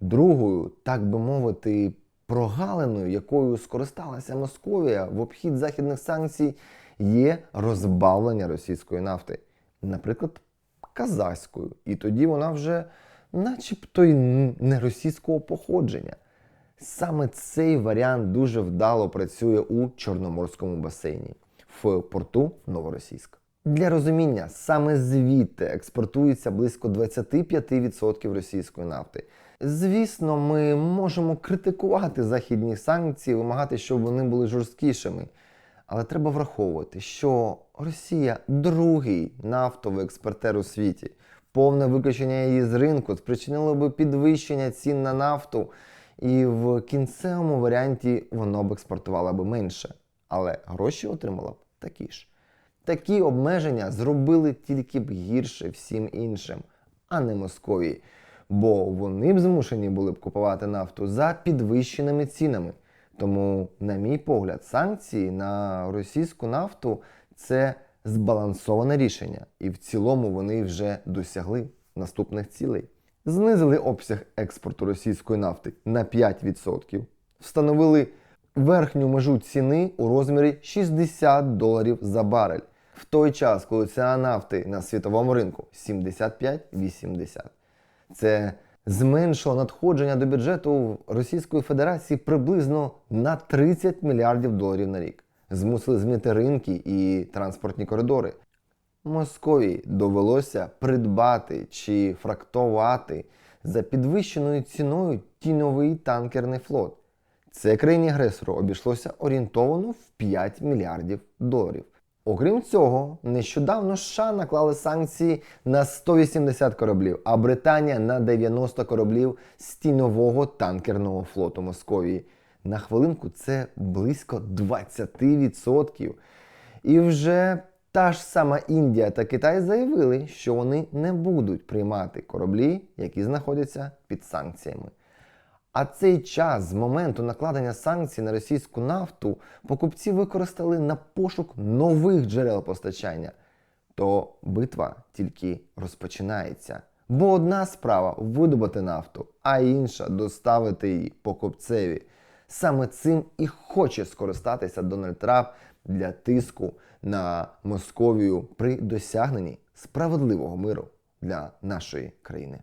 Другою, так би мовити, прогалиною, якою скористалася Московія в обхід західних санкцій, є розбавлення російської нафти, наприклад, казахською. І тоді вона вже, начебто, й не російського походження. Саме цей варіант дуже вдало працює у Чорноморському басейні в порту Новоросійськ. Для розуміння, саме звідти експортується близько 25% російської нафти. Звісно, ми можемо критикувати західні санкції, вимагати, щоб вони були жорсткішими. Але треба враховувати, що Росія другий нафтовий експортер у світі. Повне виключення її з ринку спричинило би підвищення цін на нафту, і в кінцевому варіанті воно б експортувало б менше. Але гроші отримало б такі ж. Такі обмеження зробили тільки б гірше всім іншим, а не Московії. Бо вони б змушені були б купувати нафту за підвищеними цінами. Тому, на мій погляд, санкції на російську нафту це збалансоване рішення, і в цілому вони вже досягли наступних цілей. Знизили обсяг експорту російської нафти на 5%, встановили верхню межу ціни у розмірі 60 доларів за барель, в той час, коли ціна нафти на світовому ринку 75-80. Це зменшило надходження до бюджету Російської Федерації приблизно на 30 мільярдів доларів на рік. Змусили змінити ринки і транспортні коридори. Московії довелося придбати чи фрактувати за підвищеною ціною тіньовий танкерний флот. Це країні-агресору обійшлося орієнтовано в 5 мільярдів доларів. Окрім цього, нещодавно США наклали санкції на 180 кораблів, а Британія на 90 кораблів з тіньового танкерного флоту Московії. На хвилинку це близько 20%. І вже та ж сама Індія та Китай заявили, що вони не будуть приймати кораблі, які знаходяться під санкціями. А цей час з моменту накладення санкцій на російську нафту покупці використали на пошук нових джерел постачання. То битва тільки розпочинається. Бо одна справа видобути нафту, а інша доставити її покупцеві. Саме цим і хоче скористатися Дональд Трамп для тиску на Московію при досягненні справедливого миру для нашої країни.